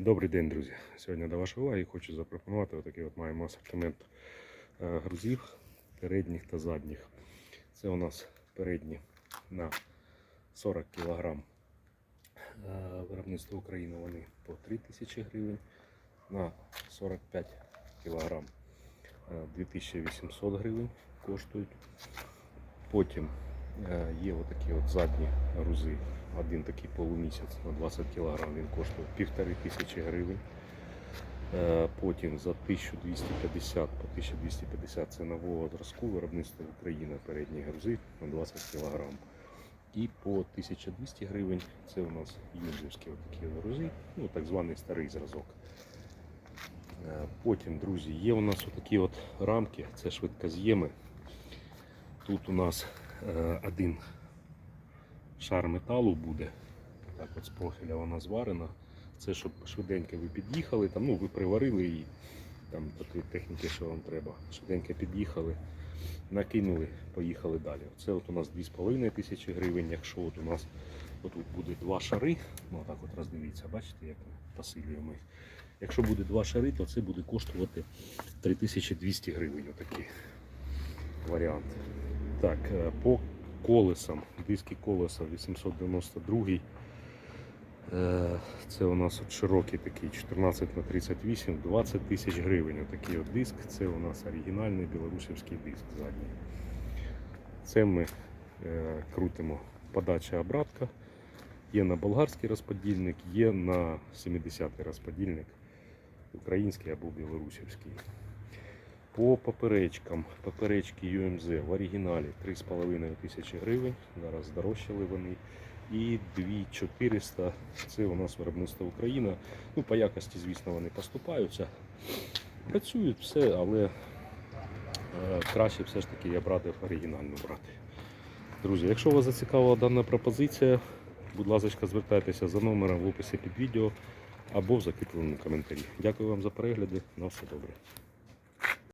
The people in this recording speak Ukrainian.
Добрий день, друзі. Сьогодні до вашої уваги хочу запропонувати отакий от маємо асортимент е, грузів передніх та задніх. Це у нас передні на 40 кг. Виробництво України вони по 3 тисячі гривень, на 45 кг 2800 гривень коштують. Потім е, є отакі от задні грузи. Один такий полумісяць на 20 кг він коштує півтори тисячі гривень. Е, Потім за 1250 по 1250 це нового зразку виробництва України передні грузи на 20 кг. І по 1200 гривень це у нас юнзівські такі грузи, ну так званий старий зразок. Е, Потім, друзі, є у нас отакі от рамки, це швидкоз'єми. Тут у нас е, один шар металу буде. Так от з профіля вона зварена. Це щоб швиденько ви під'їхали, там, ну, ви приварили її, там такої техніки, що вам треба. Швиденько під'їхали, накинули, поїхали далі. Це от у нас 2,5 тисячі гривень. Якщо от у нас отут буде два шари, ну так от роздивіться, бачите, як посилюємо їх. Якщо буде два шари, то це буде коштувати 3200 гривень. Отакий варіант. Так, е, по колесам, диски колеса 892. Е, Це у нас от широкий такий 14 на 38, 20 тисяч гривень. Отакий от диск. Це у нас оригінальний білорусівський диск задній. Це ми е, крутимо подача обратка. Є на болгарський розподільник, є на 70-й розподільник, український або білорусівський. По поперечкам, поперечки UMZ в оригіналі 3,5 тисячі гривень. Зараз здорожчали вони. І 2400 це у нас виробництво Україна. Ну, по якості, звісно, вони поступаються. Працюють все, але е, краще все ж таки я б оригінальну брати. Друзі, якщо вас зацікавила дана пропозиція, будь ласка, звертайтеся за номером в описі під відео або в закріпленому коментарі. Дякую вам за перегляди. На все добре.